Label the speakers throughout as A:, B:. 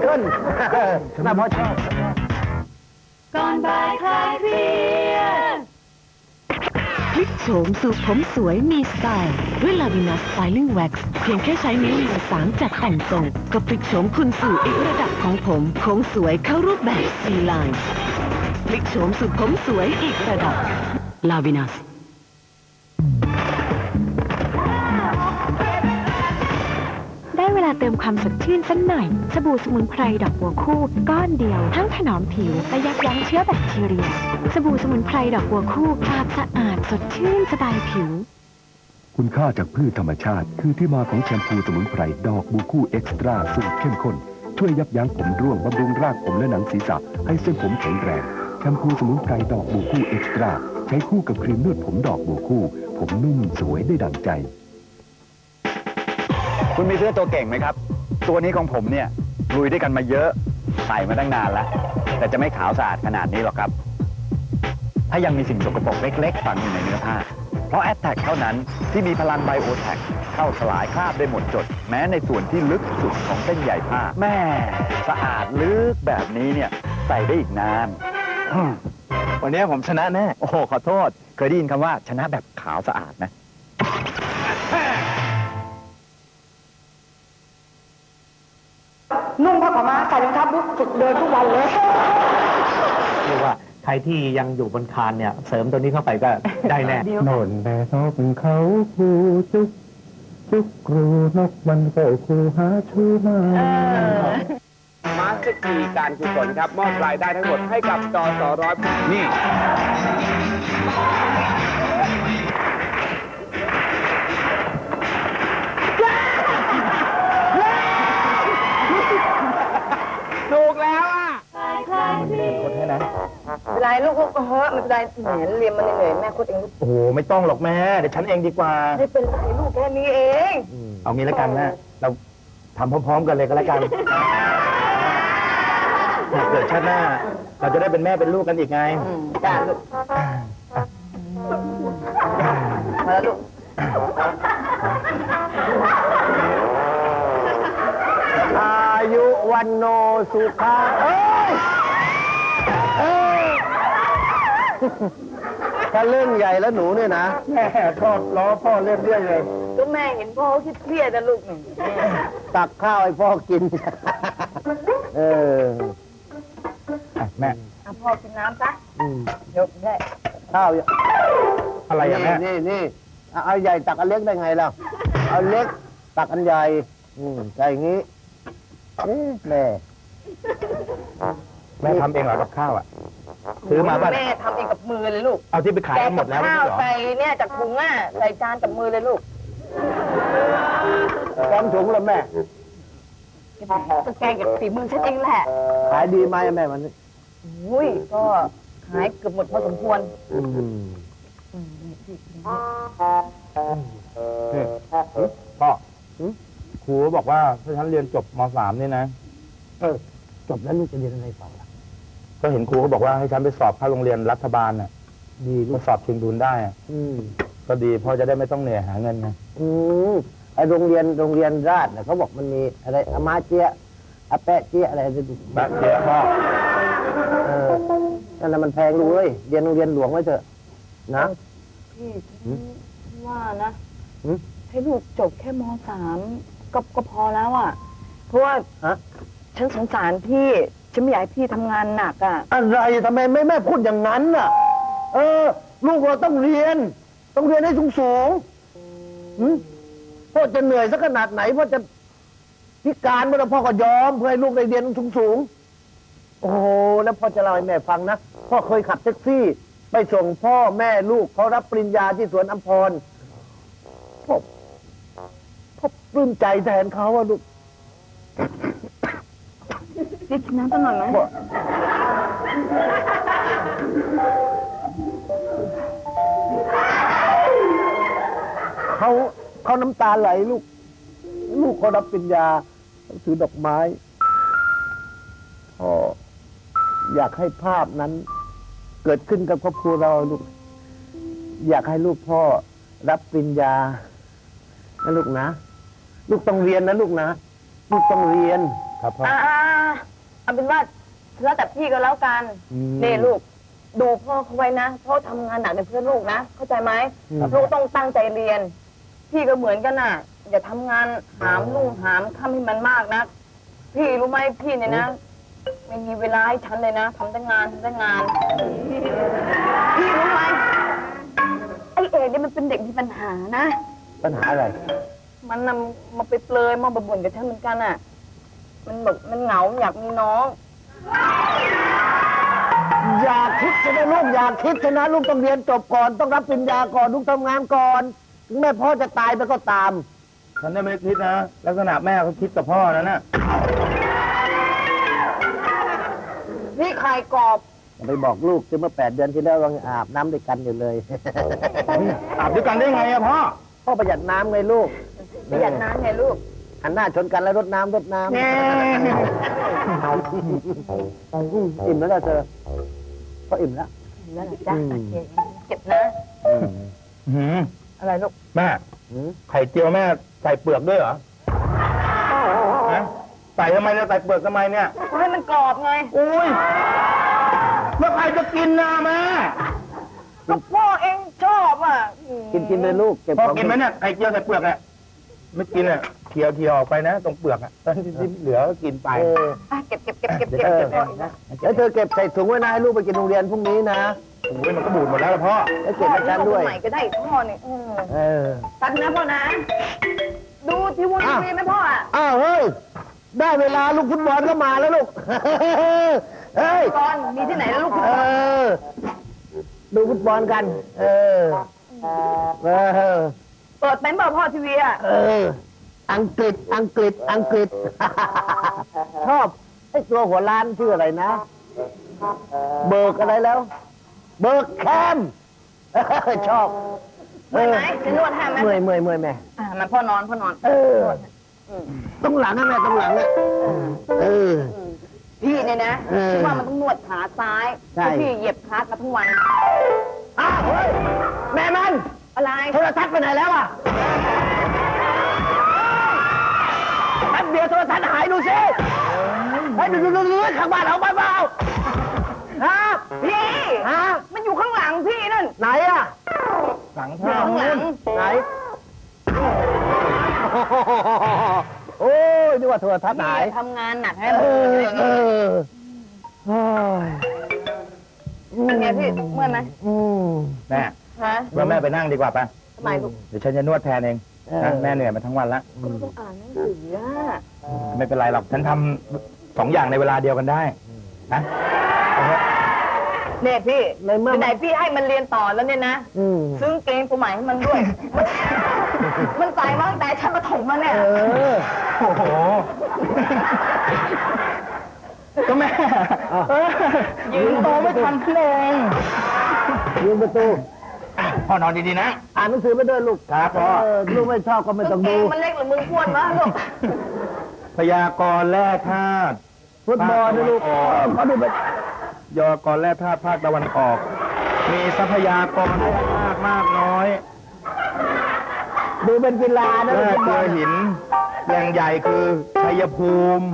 A: เกิลน่าพอชอบ
B: ก่อนบ่ายคลายเครียด
C: พลิกโฉมสู่ผมสวยมีสไตล์ ด้วยลาวินัสสไตลิ่งแว็กซ์เพียงแค่ใช้นิ้วมือสามจัดแต่งทรงก็พลิกโฉมคุณสู่อีกระดับของผมโค้งสวยเข้ารูปแบบซีไลน์พลิกโฉมสู่ผมสวยอีกระดับลาวินัส
B: เวลาเติมความสดชื่นสักหน่อย สบู่สมุนไพรดอกบัวคู่ ก้อนเดียว ทั้งถนอมผิวและยับยั้งเชื้อแบคทีเรีย สบู่สมุนไพรดอกบัวคู่ปราบสะอาดสดชื่นสบายผิว
D: คุณค่าจากพืชธรรมชาติ คือที่มาของแชมพูสมุนไพรดอกบูคู่เอ็กซ์ตร้าสูตรเข้มข้น ช่วยยับยั้งผมร่วงบำรุงรากผมและหนังศีรษะ ให้เส้นผมแข็งแรงแชมพูสมุนไพรดอกบูคู่เอ็กซ์ตร้าใช้คู่กับครีมนวดผมดอกบูคู่ ผมนุ่มสวยได้ดั่งใจ
A: คุณมีเสื้อตัวเก่งไหมครับ ตัวนี้ของผมเนี่ยลุยด้วยกันมาเยอะ ใส่มาตั้งนานแล้ว แต่จะไม่ขาวสะอาดขนาดนี้หรอกครับ ถ้ายังมีสิ่งสกปรกเล็กๆฝังอยู่ในเนื้อผ้า เพราะแอ t แทกเท่านั้นที่มีพลังไบโอแท็กเข้าสลายคราบได้หมดจด แม้ในส่วนที่ลึกสุดของเส้นใยผ้า แม่สะอาดลึกแบบนี้เนี่ยใส่ได้อีกนาน
E: วันนี้ผมชนะแน่
A: โอ้โหขอโทษ เคยได้ยินคำว่าชนะแบบขาวสะอาดไหม
F: นุ่ง ม้าใส่รองเท้าบุ๊กฝึกเดินทุกวันเลย
E: เรียกว่าใครที่ยังอยู่บนคานเนี่ย เสริมตัวนี้เข้าไปก็ได้แน่
G: โน่นแต่นกเขาคูจุกจุกครูนกมันก็ครูหาชูมา
E: มาสเตอร์คีการกุศลครับ มอบรายได้ทั้งหมดให้กับจอสอร้อยนี่ ลู
F: กเฮ้ยมันจะได้แหมเรียนมันเหนื่อยแม่โคตรเองลูก
E: โอ้โหไม่ต้องหรอกแม่เดี๋ยวฉันเองดีกว่า
F: ไม่เป็นไรลูกแค่นี้เอง
E: เอางี้แล้วกันนะเราทำพร้อมๆกันเลยก็แล้วกันถ้าเกิดชาติหน้า เราจะได้เป็นแม่เป็นลูกกันอีกไง
F: อืมจ้าลูกมาแล้วลูก
E: อายุวันโนสุขังเอ้ย ถ้าเล่นใหญ่แล้วหนูเนี่ยนะแม่ชอบล้อพ่อเล่นเรื่อยเลย
F: ก็แม่เห็นพ่อเขาเครียดๆนะลูกหนึ่ง
E: ตักข้าวให้พ่อกิน เอออะแม่
F: อะพ่อกินน้ำซะยกได้
E: ข้าวอะไรอย่างแม่ นี่นี่เอาใหญ่ตักอันเล็กได้ไงล่ะเอาเล็กตักอันใหญ่ อืมใช่อย่างงี้เอ๊ะแม่ แม่ทำเองเหรอกับข้าวอะ ซื้อมาป่ะ
F: แม่ทำเองกับมือเลยลูก
E: เอาที่ไปขาย
F: แกะ
E: หม
F: กั
E: ด
F: บ
E: แล้วไม่
F: ข้าว
E: ใช่เหรอ
F: ใส่เนี่ยจากถุงอะใส่จานกับมือเลยลูก
E: พร้อมถุงแล้วแม่
F: ก็แกงกับฝีมือฉันเองแหละ
E: ขายดีไหมแม่วันนี้
F: อุ้ยก็ขายเกือบหมดพอสมควร
E: อืม
F: อืมนี่สิ
E: นี่พ่อครูบอกว่าถ้าฉันเรียนจบมสามนี่นะเออจบแล้วลูกจะเรียนอะไรต่อล่ะ ก็เห็นครูเขาบอกว่าให้ฉันไปสอบเข้าโรงเรียนรัฐบาลน่ะดีมาสอบชิงทุนได้อะก็ดีพ่อจะได้ไม่ต้องเหนื่อยหาเงินไง
H: อืมไอโรงเรียนโรงเรียนราชเนี่ยเขาบอกมันมีอะไรอามาเจียอาแปะเจียอะไร
E: แม่เจ๊พ่อ
H: เออนั่นน่ะมันแพงลูกเอ้ยเรียนโรงเรียนหลวงไว้เถอะนะ
F: พี่ฉันว่านะ
H: หืม
F: ให้ลูกจบแค่มสามก็ก็พอแล้วอะ เพราะว่า
H: ฮะ
F: ฉันสงสารพี่ ฉันไม่อยากให้พี่ทำงานหนักอะ
H: อะไรทำไมไม่แม่พูดอย่างนั้นน่ะ เออ ลูกเราต้องเรียน ต้องเรียนให้สูงสูงๆหืมพ่อจะเหนื่อยสักขนาดไหนพ่อจะพิการเมื่อพ่อก็ยอมเพื่อให้ลูกได้เรียนสูงสูงๆโอ้โหแล้วพ่อจะเล่าให้แม่ฟังนะพ่อเคยขับแท็กซี่ ไปส่งพ่อแม่ลูกเขารับปริญญาที่สวนอัมพรพ่อพ่อปลื้มใจแทนเขาอะลูก
F: พี่กินน้ำต้นหน่อยไหม
H: เขาเขาน้ำตาไหลลูก ลูกเขารับปริญญาเขาถือดอกไม้พ่ออยากให้ภาพนั้น เกิดขึ้นกับครอบครัวเราลูก อยากให้ลูกพ่อรับปริญญานะลูกนะ ลูกต้องเรียนนะลูกนะ ลูกต้องเรียน
E: ครับพ่อ
F: อ่า เอาเป็นว่าแล้วแต่พี่ก็แล้วกัน
E: อืม
F: นี่ลูก ดูพ่อเขาไว้นะพ่อทำงานหนักเป็นเพื่อนลูกนะเข้าใจไหม
E: ครับ
F: ลูกต้องตั้งใจเรียน พี่ก็เหมือนกันน่ะ อย่าทำงานหามลุ่งหามค่ำให้มันมากนะพี่รู้ไหมพี่เนี่ยนะไม่มีเวลาให้ฉันเลยนะทำแต่งานทำแต่งานพี่รู้ไหมไอเอกเนี่ยมันเป็นเด็กมีปัญหานะ
H: ปัญหาอะไร
F: มันนำมาไปเปลยมาบ่นกับฉันเหมือนกันอะ มันแบบมันเหงาอยากมีน้อง
H: อย่าคิดชนะลูกอย่าคิดชนะลูกต้องเรียนจบก่อน ต้องรับปริญญาก่อนลูกทำงานก่อน ถึงแม่พ่อจะตายไปก็ตาม
E: ฉันได้ไม่ได้คิดนะ ลักษณะแม่เขาคิดกับพ่อนั่นน่ะ
F: พี่ไข่กรอบ
H: ไปบอกลูกที่เมื่อแปดเดือนที่แล้วเรายังอาบน้ำด้วยกันอยู่เลย
E: อาบด้วยกันได้ไงอะพ่อ
H: พ่อประหยัดน้ำไงลูก
F: ประหยัดน้ำไงลูก
H: หันหน้าชนกันแล้วรดน้ำรดน้ำ
E: แน่
H: อืมอิ่มแล้วล่ะเธอก็อิ่มแล้ว
F: นั่นแหละจ้ะ
H: อืม
F: โอเคเก็บนะ
E: หืม
F: อะไรลูก
E: แม่
H: อืม
E: ไข่เจียวแม่ใส่เปลือกด้วยเหรอฮะใส่ทำไมเนี่ยใส่เปลือกทำไมเนี่ย
F: ก็ให้มันกรอบไง
E: อุ้ยแล้วใครจะกินนะแม่
F: ก็พ่อเองชอบอะ
H: กินกินเลยลูกเก็บ
E: พ่อ
H: ของ
E: กินไหมเนี่ยไข่เจียวใส่เปลือกเนี่ย ไม่กินอะเทียวเทียวออกไปนะตรงเปลือกอะตอนที่ที่เหลือก็กินไป
H: เออ
F: อะเก็บเก็บเก็บเก็บเก็บ
H: เออ
F: เก็บพ่อเองนะ
H: แล้วเธอเก็บใส่ถุงไว้นะให้ลูกไปกินโรงเรียนพรุ่งนี้นะ
E: โอ้ยมันก็บูดหมดแล้วล่ะพ่อ
H: แล้วเก็บให้ฉันด้วย
F: พ่อใหม่ก็ได้พ่อเนี่ยเออ
H: เออ
F: ตักนะพ่อนะ ดูทีวี
H: อ้าว
F: ทีวีไหมพ่ออะ
H: อ้าวเฮ้ยได้เวลาลูกฟุตบอลก็มาแล้วลูกเฮ้ย
F: ตอนมีที่ไหนแล้วลูก
H: เออดูฟุตบอลกัน เออเออ
F: เปิดเป็นเปล่าพ่อทีวีอะ
H: เออ อังกฤษ อังกฤษ อังกฤษ ชอบไอ้ตัวหัวล้านชื่ออะไรนะ เบิกอะไรแล้ว เบิกแคม ชอบ
F: เมื่อยไหมจะนวดให้ไหม
H: เมื่อยเมื่อยเมื่อยแม่
F: อะมันพ่อนอนพ่อนอน
H: เออ ต้องหลังนะแม่ต้องหลังนะเออ
F: พี่เนี่ยนะ
H: เออ
F: คิดว่ามันต้องนวดขาซ้าย
H: ใช่
F: เพราะพี่เหยียบคลัสมาทั้งวัน
H: อ้าวเฮ้ยแม่มัน
F: อะไร
H: โทรทัศน์ไปไหนแล้วอะแป๊บเดียวโทรทัศน์หายดูสิเฮ้ยดูดูดูดูข้างบ้านเอาไปเปล่าฮะ
F: พี่
H: ฮะ
F: มันอยู่ข้างหลังพี่นั่น
H: ไหนอะ
E: หลัง
F: อยู่
E: พ่อ
F: ข้างหลัง
H: ไหน โอ้ยนึกว่าโทรทัศน์หาย
F: พี่ทำงานหนักให้
H: เอ
F: มัน
H: อเออโอ้ย
F: เป็นไงพี่เมื่อยไหม
H: อืม
E: แม่
F: ฮะ
E: ว่าแม่ไปนั่งดีกว่าปะ
F: ทำไมลูก
E: เดี๋ยวฉันจะนวดแทนเอง
H: เออ
E: นะแม่เหนื่อยมาทั้งวันละ
F: ก็ต้องอ่านหนังสืออะ
E: ไม่เป็นไรหรอกฉันทำสองอย่างในเวลาเดียวกันได้นะเอาเถอะ
F: เนี่ยพี่
H: ในเมื่อ
F: ไหนๆพี่ให้มันเรียนต่อแล้วเนี่ยนะ
H: อืม
F: ซื้อกางเกงตัวใหม่ให้มันด้วย มันใส่มาตั้งแต่ชั้นประถมมาเนี่ย
H: เออ
E: โอ้โหก็แม่
H: อ้าว
E: เออยืนโตไม่ทันเพลง
H: ยืนประตู
E: อะ พ่อนอนดีๆนะ
H: อ่านหนังสือไปด้วยลูก
E: ครับพ่อ
H: เออลูกไม่ชอบก็ไม่ต้อง
F: กางเก
H: ดู
F: งมันเล็กหรือมึงอ้วนวะลูก
E: พยากรณ์แร่ธาตุ
H: ฟุตบอลนะลูก
E: ภาคตะวันออก
H: เขาดูไป
E: ยอกรแร่ธาตุภาคตะวันออก มีทรัพยากรแร่ธาตุมากน้อย
H: ดูเป็นกีฬานะ
E: แร่
H: ลูกฟุต
E: เก
H: บ
E: ลื
H: อ
E: อ
H: ล
E: หินแหล่งใหญ่คือชัยภูมิ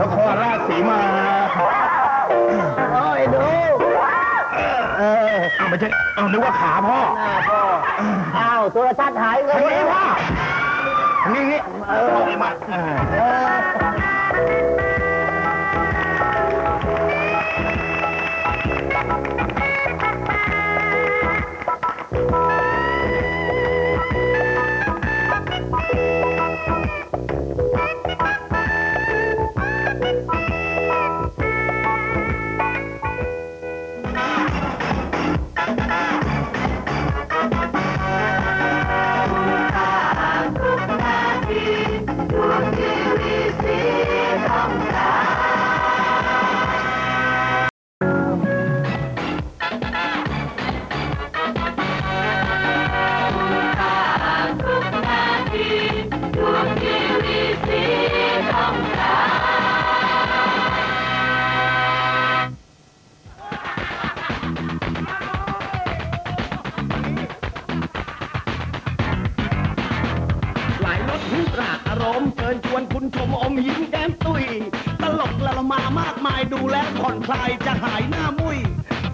E: นครราชสีมา
H: ออ
E: เอาไม่ใช่เอานึกว่าขาพ่อ
H: หน้าพ่ออ้าวโทรทัศน์หายเล
E: ทาง
H: ย
E: นี้พ่อทางนี้นี่เออเอามาอ่า
H: เออ
I: คุณชมอมยิ้มแก้มตุย ตลกละละมามากมายดูแลผ่อนคลายจะหายหน้ามุย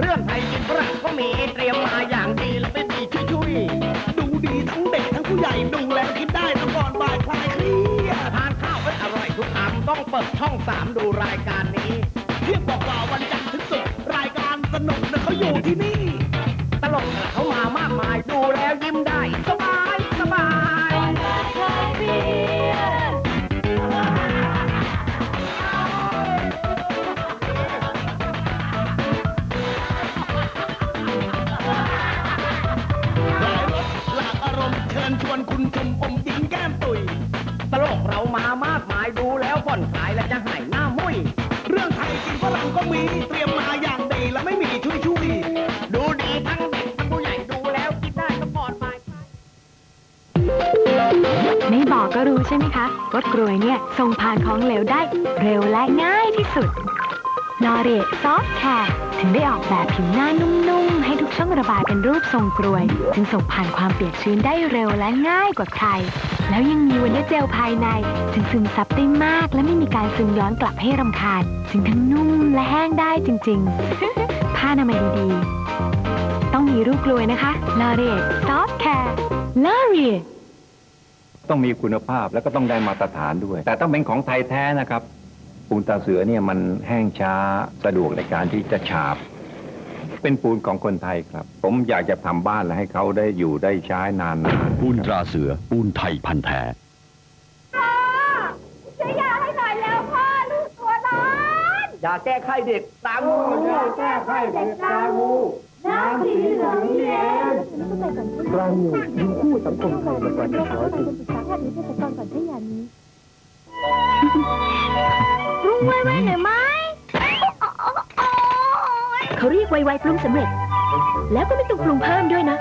I: เรื่องไทยกินฝรั่งก็มีเตรียมมาอย่างดีและไม่มีช่วยช่วยๆดูดีทั้งเด็กทั้งผู้ใหญ่ดูแลคิดได้ต้องก่อนบ่ายคลายเครียดทานข้าวให้อร่อยทุกคำต้องเปิดช่องสามดูรายการนี้เที่ยงบอกว่าวันจันทร์ถึงศุกร์รายการสนุกนะเขาอยู่ที่นี่ ตลกเขามามาก ญชวนคุณชมอมยิ้มแก้มตุย ตลกเรามามากมายดูแล้วผ่อนคลายและจะหายหน้ามุยเรื่องไทยกินฝรั่งก็มีเตรียมมาอย่างดีและไม่มีชุยชุยดูดีทั้งเด็กทั้งผู้ใหญ่ดูแล้วคิดได้ก็ปลอดภัย
B: ไม่บอกก็รู้ใช่ไหมคะว่ากรวยเนี่ยส่งผ่านของเหลวได้เร็วและง่ายที่สุดลอเรซอฟแคร์ ถึงได้ออกแบบผิวหน้านุ่มๆ ให้ทุกช่องระบายเป็นรูปทรงกรวย จึงส่งผ่านความเปียกชื้นได้เร็วและง่ายกว่าใคร แล้วยังมีวันเดอร์เจลภายใน จึงซึมซับได้มาก และไม่มีการซึมย้อนกลับให้รำคาญ จึงทั้งนุ่มและแห้งได้จริงๆ ผ้านามัยดีๆ ต้องมีรูปกรวยนะคะลอเรตซอฟแคร์ลอเรต
J: ต้องมีคุณภาพแล้วก็ต้องได้มาตรฐานด้วย แต่ต้องเป็นของไทยแท้นะครับ ปูนตาเสือเนี่ยมันแห้งช้าสะดวกในการที่จะฉาบ เป็นปูนของคนไทยครับ ผมอยากจะทำบ้านและให้เขาได้อยู่ได้ใช้นานๆ
K: ปูนตราเสือปูนไทยพันธุ์แท้
I: อย่าแก้ไขเด็กตามงูอย่าแก้ไขเด็กตามงู
G: กลางหมู่อยู่คู่สังคมไทยมากว่าหนึ่งร้อยปี
B: ปรุง ไวๆหน่อยไหมเขาเรียกไวๆปรุงสำเร็จ แล้วก็ไม่ต้องปรุงเพิ่มด้วยนะ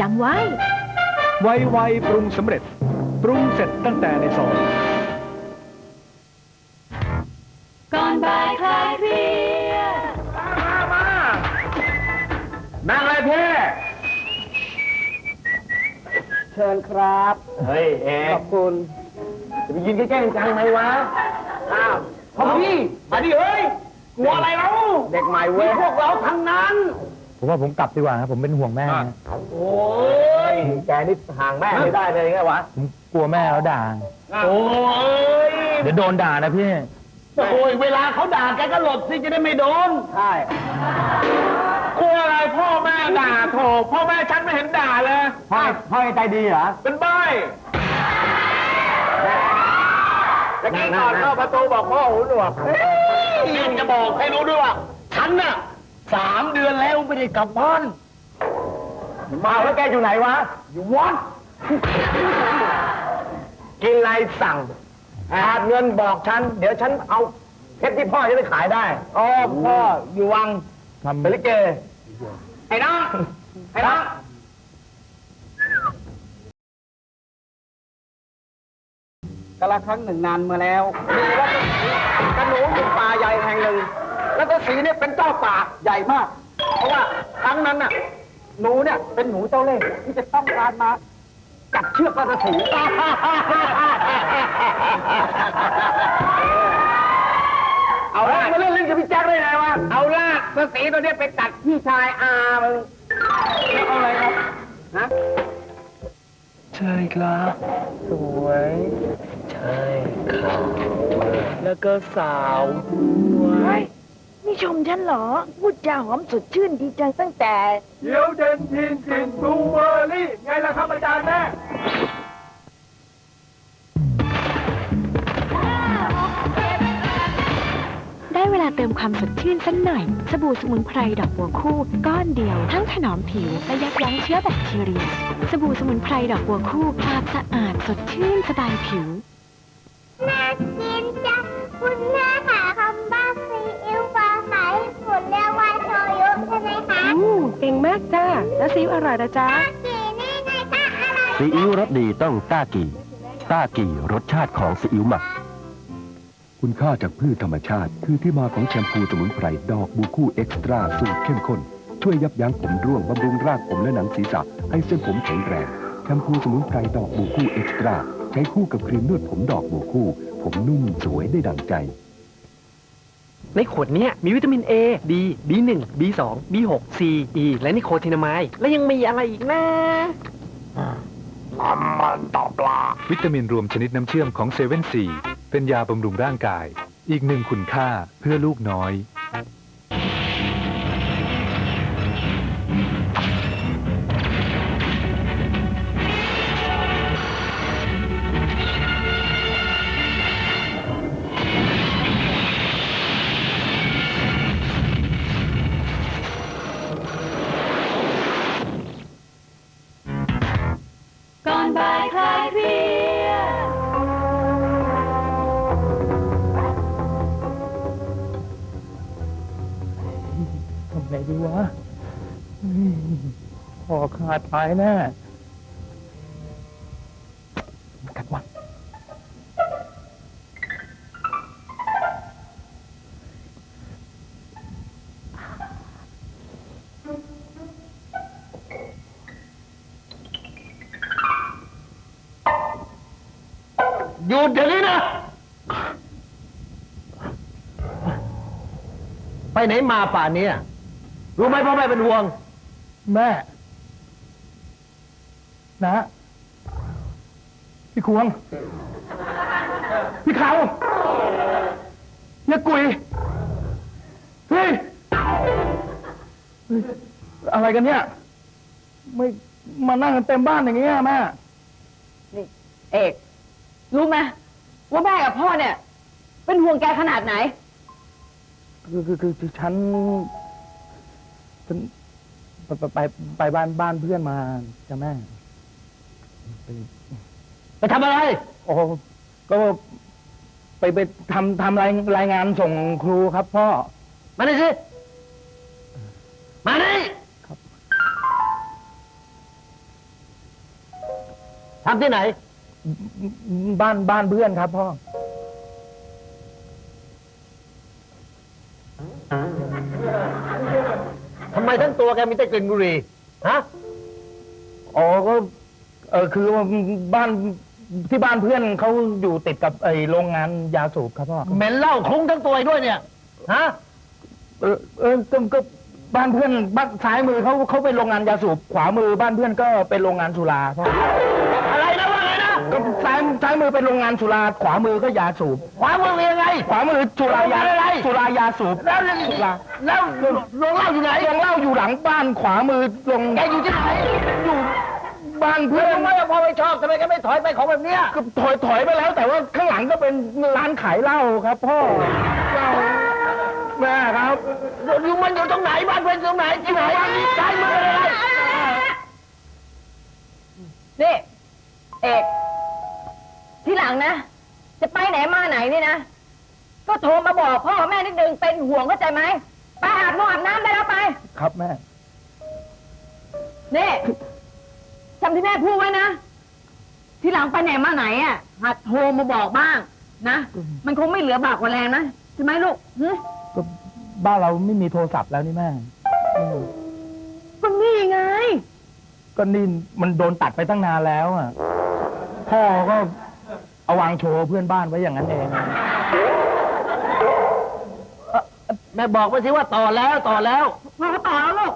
B: จำไว้
G: ไวไวปรุงสำเร็จ ปรุงเสร็จตั้งแต่ในซอง
B: ก่อนบ่ายคลายเครียด
L: นั่งเลยพี่เชิญครับ เฮ้ยเอกขอบคุณ จะไปยืนใกล้ๆจังไหมวะ พอพี่มาดิเฮ้ยกลัวอะไรเราเด็กใหม่เว้ยพวกเราทั้งนั้น
G: ผมว่าผมกลับดีกว่าครับผมเป็นห่วงแม่นะ
L: โอ้ยแกนี่ห่างแม่ไม่ได้เลยไงวะ
G: ผมกลัวแม่เขาด่า
L: โอ้ย
G: เดี๋ยวโดนด่านะพี่
L: โอ้ยเวลาเขาด่าแกก็หลบสิจะได้ไม่โดนใช่กลัวอะไรพ่อแม่ด่าโถพ่อแม่ฉันไม่เห็นด่าเลยพ่อพ่อใจดีเหรอเป็นใบ แล้วกี้ก่อนเข้าประตูบอกพ่อหูหนวกนี่จะบอกให้รู้ด้วยว่า ฉันน่ะสามเดือนแล้วไม่ได้กลับบ้าน มาแล้วแกอยู่ไหนวะ อยู่วัดกินอะไรสั่งขาดเงินบอกฉัน เดี๋ยวฉันเอาเพชรที่พ่อจะได้ขายได้อ๋อพ่ออยู่วัง
G: ทำ
L: เป็นลิเกไอ้น้องไอ้น้อง กาละครั้งหนึ่งนานมาแล้ว มีวัดกระหนูอยู่ป่าใหญ่แห่งหนึ่งแล้วก็สีเนี่ยเป็นเจ้าป่าใหญ่มาก เพราะว่าครั้งนั้นน่ะ หนูเนี่ยเป็นหนูเจ้าเล่ห์ที่จะต้องการมาจับเชือกราชสีห์เอาละมาเล่นเล่นกับพี่แจ็คได้ไงวะ เอาละฤาษีตัวเนี้ยไปตัดพี่ชายอามึงแล้วเอาอะไรครับ ฮะ
G: ใช่ครับ
L: สวย ใช่ขาวแล้วก็สาวด้วย
M: นี่ชมฉันเหรอ พูดจาหอมสดชื่นดีจังตั้งแต่
G: เดี๋ยวเด่นทินทินบลูเบอร์รี่ ไงล่ะครับอาจารย์แม่
B: ได้เวลาเติมความสดชื่นสักหน่อย สบู่สมุนไพรดอกบัวคู่ ก้อนเดียว ทั้งถนอมผิว และยับยั้งเชื้อแบคทีเรียสบู่สมุนไพรดอกบัวคู่ปราบสะอาดสดชื่นสบายผิว
N: น่ากินจังคุณแม่ค่ะคำบ้าซีอิ๊วภาษาญี่ปุ่นเรียกว่าโชยุใช่ไหมคะ
O: อืมเก่งมากจ้า แล้วซีอิ๊วอร่อยนะจ๊ะ
N: กี่นี่ไงคะอะไร
K: ซีอิ๊วรสดีต้องต้ากี่ ต้ากี่รสชาติของซีอิ๊วหมัก
J: คุณค่าจากพืชธรรมชาติ คือที่มาของแชมพูสมุนไพรดอกบูคู่เอ็กซ์ตร้าสูตรเข้มข้น ช่วยยับยั้งผมร่วงบำรุงรากผมและหนังศีรษะ ให้เส้นผมแข็งแรง แชมพูสมุนไพรดอกบูคู่เอ็กซ์ตร้า
D: ใช้คู่กับครีมนวดผมดอกบัวคู่ ผมนุ่มสวยได้ดั่งใจ
P: ในขวดเนี้ยมีวิตามิน A D B1 B2 B6 C E และนิโคตินามายด์และยังมีอะไรอีกนะ
Q: วิตามินรวมชนิดน้ำเชื่อมของเซเว่นซีเป็นยาบำรุงร่างกาย อีกหนึ่งคุณค่าเพื่อลูกน้อย
E: ตายแน่กัดวัน
H: หยุดเดี๋ยวนี้นะ ไปไหนมาป่านนี้อะรู้ไหมพ่อแม่เป็นห่วง
E: แม่ นะพี่ควง พี่เขายากุยเฮ้ยเฮ้ย อะไรกันเนี่ย ไม่มานั่งกันเต็มบ้านอย่างเงี้ยแม่
F: นี่เอก รู้ไหมว่าแม่กับพ่อเนี่ย เป็นห่วงแกขนาดไหน
E: คือคือคือคือฉันฉันไปไปไปไปบ้านบ้านเพื่อนมาจ้ะแม่ ไป
H: ไปทำอะไร
E: โอ้ก็ไปไปทำทำรายรายงานส่งครูครับพ่อ
H: มานี่สิ มานี่
E: ครับ
H: ทำที่ไหน
E: บ้านบ้านเพื่อนครับพ่อ
H: ทำไมทั้งตัวแกมีแต่กลิ่นบุหรี่ ฮะ
E: อ๋อก็ เออคือว่าบ้านที่บ้านเพื่อนเขาอยู่ติดกับไอโรงงานยาสูบครับพ่อ
H: เหม็นเหล้าคลุ้งทั้งตัวอีกด้วยเนี่ย ฮะ
E: เออเออก็ก็บ้านเพื่อนบ้านซ้ายมือเขาเขาเป็นโรงงานยาสูบขวามือบ้านเพื่อนก็เป็นโรงงานสุราพ่อ
H: อะไรนะว่าไงนะ
E: ก็ซ้ายซ้ายมือเป็นโรงงานสุราขวามือก็ยาสูบ
H: ขวามือเป็นยังไง
E: ขวามือสุรายา
H: โรงงานอะไร
E: สุรายาสูบ
H: แล้ว
E: สุรา
H: แล้วโรงเหล้าอยู่ไหน
E: โรงเหล้าอยู่หลังบ้านขวามือโรง
H: แกอยู่ที่ไหน
E: อยู่ บ้าน
H: เพื่
E: เพื่
H: อ
E: อนน
H: ทำไมพอไม่ชอบทำไมแกไม่ถอยไปของแบบเนี้ย
E: ก็ถอยถอยไปแล้ว แต่ว่าข้างหลังก็เป็นร้านขายเหล้าครับ พ่อเหล้าแม่ครับ
H: อยู่มันอยู่ตรงไหนบ้านเพื่อนตรงไหนที่ไหนซ้ายมือเป็นอะไร
F: นี่เอกที่หลังนะ จะไปไหนมาไหนนี่นะ ก็โทรมาบอกพ่อแม่นิดนึงเป็นห่วงเข้าใจไหมไปอาบน้ำอาบน้ำได้แล้วไป
E: ครับแม่
F: นี่ จำที่แม่พูดไว้นะ ที่หลังไปไหนมาไหนอะ หัดโทรมาบอกบ้าง นะ มันคงไม่เหลือบากกว่าแรงนะใช่ไหมลูกหึ
E: ก็บ้านเราไม่มีโทรศัพท์แล้วนี่แม่อืม
F: ก็นี่ไง
E: ก็นี่มันโดนตัดไปตั้งนานแล้วอะ พ่อก็เอาวางโชว์เพื่อนบ้านไว้อย่างนั้นเอง
H: แม่บอกไปสิว่าต่อแล้วต่อแล้ว
F: พ่อก็ต่อแล้วลูก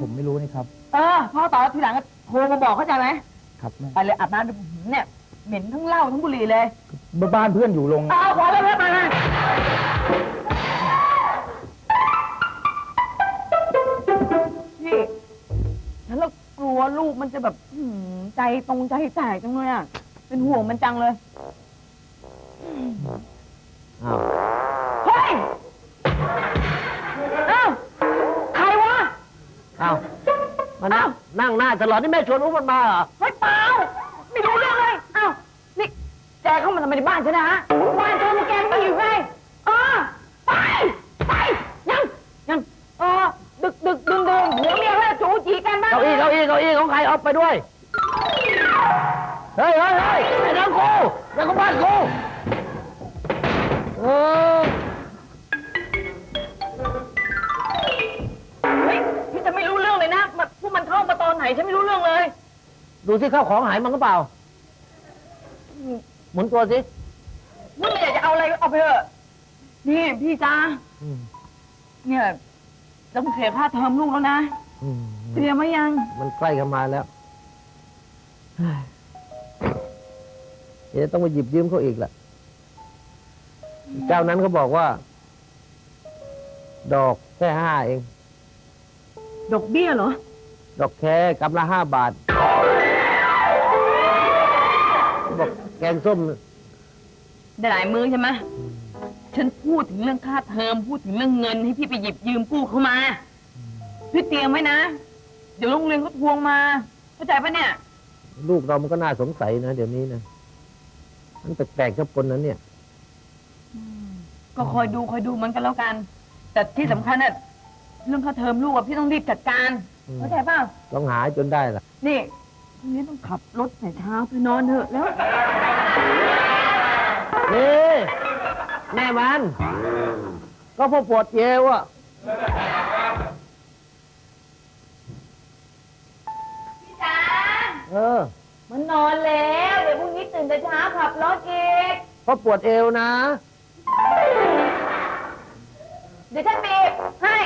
E: ผมไม่รู้นี่ครับ
F: เออ พ่อต่อแล้วทีหลังก็ โทรมาบอกเข้าใจไหม
E: ครับแม่
F: ไปเลยอาบน้ำเนี่ยเหม็นทั้งเหล้าทั้งบุหรี่เลย
E: บ้านเพื่อนอยู่โรง
F: เอาขอเลยเพื่อนมาเลยพี่ฉันเรากลัวลูกมันจะแบบหืมใจตรงใจแตกจังเลยอะ เป็นห่วงมันจังเลย
H: อ้าว
F: เฮ้ยเอ้าใครวะ
H: อ้าวมานั่ง นั่งหน้าตลอดนี่แม่ชวนอุ้มมันมาเหรอ
F: เฮ้ยเปล่าไม่รู้เรื่องเลยเอ้านี่แกเข้ามาทำไมในบ้านฉันนะฮะบ้านเธอมาแกไม่อยู่ไงเออไปไปยังยังเออดึกดึกดึงดึงหัวเมียเขาจะจูจีกันบ้าง
H: เก้าอี้เก้าอี้เก้าอี้ของใครเอาไปด้วย เฮ้ยเฮ้ยเฮ้ยไอ้นังกูนังกูบ้านกูเออ ดูที่ข้าวของหายมั้งหรือเปล่า หมุนตัวสิ
F: มึงอยากจะเอาอะไรก็เอาไปเถอะ นี่พี่จ้า
H: อืม
F: เนี่ยต้องเสียค่าเทอมลูกแล้วนะ
H: อืม
F: เตรียมไว้ยัง
H: มันใกล้กันมาแล้วเฮ้ยเดี๋ยวต้องไปหยิบยืมเขาอีกแหละเจ้านั้นเขาบอกว่า ดอกแค่ห้าเอง
F: ดอกเบี้ยเหรอ
H: ดอกแค่กำละห้าบาทบอก แกงส้ม
F: ได้หลายมือใช่ไหมฉันพูดถึงเรื่องค่าเทอมพูดถึงเรื่องเงินให้พี่ไปหยิบยืมกู้เข้ามาพี่เตรียมไว้นะ เดี๋ยวโรงเรียนเขาทวงมาเข้าใจปะเนี่ย
H: ลูกเรามันก็น่าสงสัยนะ เดี๋ยวนี้นะ มันแปลกๆชอบคนนั้นเนี่ย
F: ก็คอยดูคอยดูมันกันแล้วกัน แต่ที่สำคัญน่ะเรื่องค่าเทอมลูกอะพี่ต้องรีบจัดการ
H: อืม
F: เข้าใจป่ะ
H: ต้องหาจนได้ล่ะ
F: นี่พรุ่ง นี้ต้องขับรถแต่เช้าไปนอนเถอะแล้ว
H: นี่แม่มัน ก็พวกปวดเยวอะ
F: พี่จาน
H: เออ
F: มันนอนแล้ว เดี๋ยวพรุ่งนี้ตื่นแต่เช้าขับรถอีก
H: เพราะปวดเอวนะ
F: เดี๋ยวฉันบีบให้